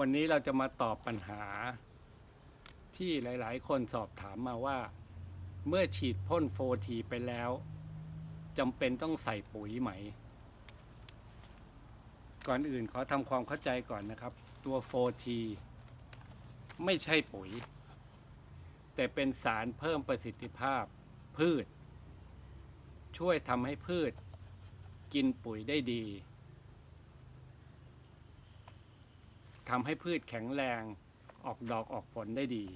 วันนี้เราจะมาตอบปัญหา ที่หลาย ๆ คนสอบถามมาว่า เมื่อฉีดพ่นโฟทีไปแล้วจำเป็นต้องใส่ปุ๋ยไหม ก่อนอื่นขอทำความเข้าใจก่อนนะครับ ตัวโฟทีไม่ใช่ปุ๋ย แต่เป็นสารเพิ่มประสิทธิภาพพืช ช่วยทำให้พืช กินปุ๋ยได้ดี ทำให้พืชแข็งแรงออกดอกออกผลได้ดี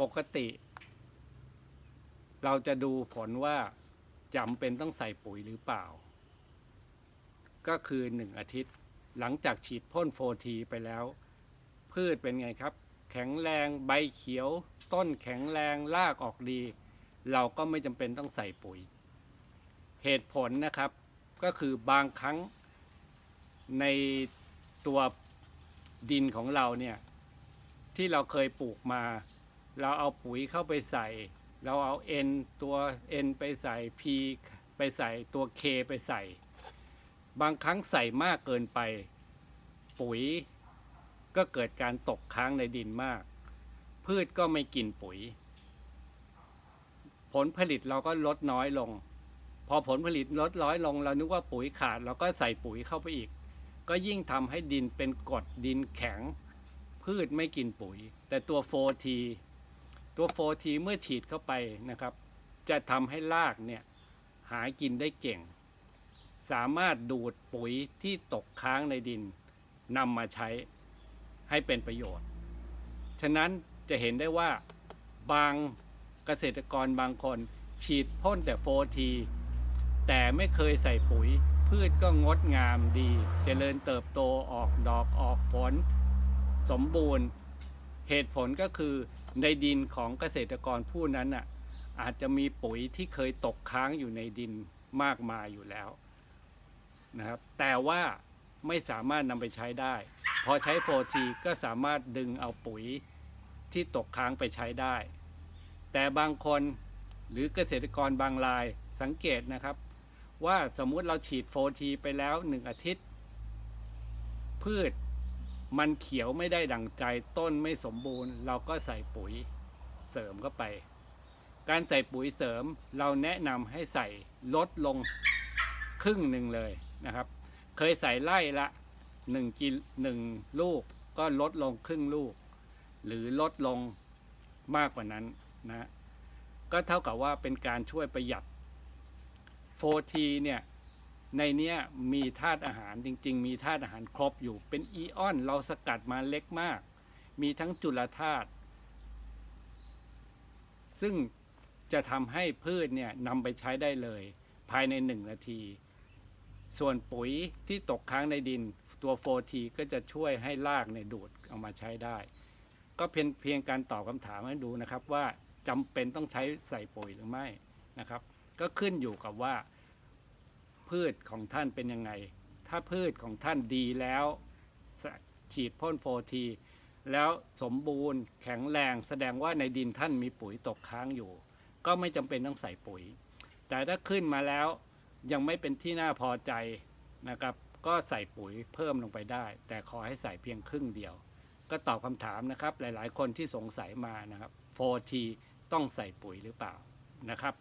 ปกติ เราจะดูผลว่าจำเป็นต้องใส่ปุ๋ยหรือเปล่า ก็คือหนึ่งอาทิตย์หลังจากฉีดพ่นโฟทีไปแล้ว พืชเป็นไงครับ แข็งแรงใบเขียว ต้นแข็งแรงรากออกดี เราก็ไม่จำเป็นต้องใส่ปุ๋ย เหตุผลนะครับก็คือบางครั้งในตัว ดินของเราเนี่ยที่เราเคยปลูกมา เราเอาปุ๋ยเข้าไปใส่ เราเอา N ตัว N ไปใส่ P ไปใส่ตัว K ไปใส่ บางครั้งใส่มากเกินไป ปุ๋ยก็เกิดการตกค้างในดินมาก พืชก็ไม่กินปุ๋ย ผลผลิตเราก็ลดน้อยลง พอผลผลิตลดน้อยลง เรานึกว่าปุ๋ยขาดเราก็ใส่ปุ๋ยเข้าไปอีก ก็ยิ่งทำให้ดินเป็นกรดดินแข็ง พืชไม่กินปุ๋ย แต่ตัวโฟทีตัวโฟทีเมื่อฉีดเข้าไปนะครับ จะทำให้รากเนี่ยหากินได้เก่ง สามารถดูดปุ๋ยที่ตกค้างในดินนำมาใช้ให้เป็นประโยชน์ ฉะนั้นจะเห็นได้ว่าบางเกษตรกรบางคนฉีดพ่นแต่โฟทีแต่ไม่เคยใส่ปุ๋ย พืชก็งดงามดี เจริญเติบโตออกดอกออกผล สมบูรณ์เหตุผลก็คือในดินของเกษตรกรผู้นั้นน่ะอาจจะมีปุ๋ยที่เคยตกค้างอยู่ในดินมากมายอยู่แล้วนะครับแต่ว่าไม่สามารถนำไปใช้ได้ พอใช้โฟทีก็สามารถดึงเอาปุ๋ยที่ตกค้างไปใช้ได้ แต่บางคนหรือเกษตรกรบางรายสังเกตนะครับ ว่าสมมุติเราฉีดโฟทีไปแล้วหนึ่งอาทิตย์ พืชมันเขียวไม่ได้ดั่งใจต้นไม่สมบูรณ์ เราก็ใส่ปุ๋ยเสริมเข้าไป การใส่ปุ๋ยเสริมเราแนะนำให้ใส่ลดลงครึ่งหนึ่งเลยนะครับ เคยใส่ไล่ละหนึ่งกิหนึ่งลูกก็ลดลงครึ่งลูก หรือลดลงมากกว่านั้นนะ ก็เท่ากับว่าเป็นการช่วยประหยัด โฟทีเนี่ยในเนี้ยมีธาตุอาหารจริง ๆ มีธาตุอาหารครบอยู่ เป็นอีออนเราสกัดมาเล็กมาก มีทั้งจุลธาตุซึ่งจะทำให้พืชเนี่ยนำไปใช้ได้เลย ภายในหนึ่งนาที ส่วนปุ๋ยที่ตกค้างในดินตัวโฟทีก็จะช่วยให้รากเนี่ยดูดเอามาใช้ได้ ก็เพียงเพียงการตอบคำถามให้ดูนะครับว่าจำเป็นต้องใช้ใส่ปุ๋ยหรือไม่นะครับ ก็ขึ้นอยู่กับว่า พืชของท่านเป็นยังไง ถ้าพืชของท่านดีแล้วฉีดพ่นโฟทีแล้วสมบูรณ์แข็งแรงแสดงว่าในดินท่านมีปุ๋ยตกค้างอยู่ ก็ไม่จำเป็นต้องใส่ปุ๋ย แต่ถ้าขึ้นมาแล้วยังไม่เป็นที่น่าพอใจนะครับ ก็ใส่ปุ๋ยเพิ่มลงไปได้ แต่ขอให้ใส่เพียงครึ่งเดียว ก็ตอบคำถามนะครับ หลายๆ คนที่สงสัยมานะครับโฟทีต้องใส่ปุ๋ยหรือเปล่านะครับ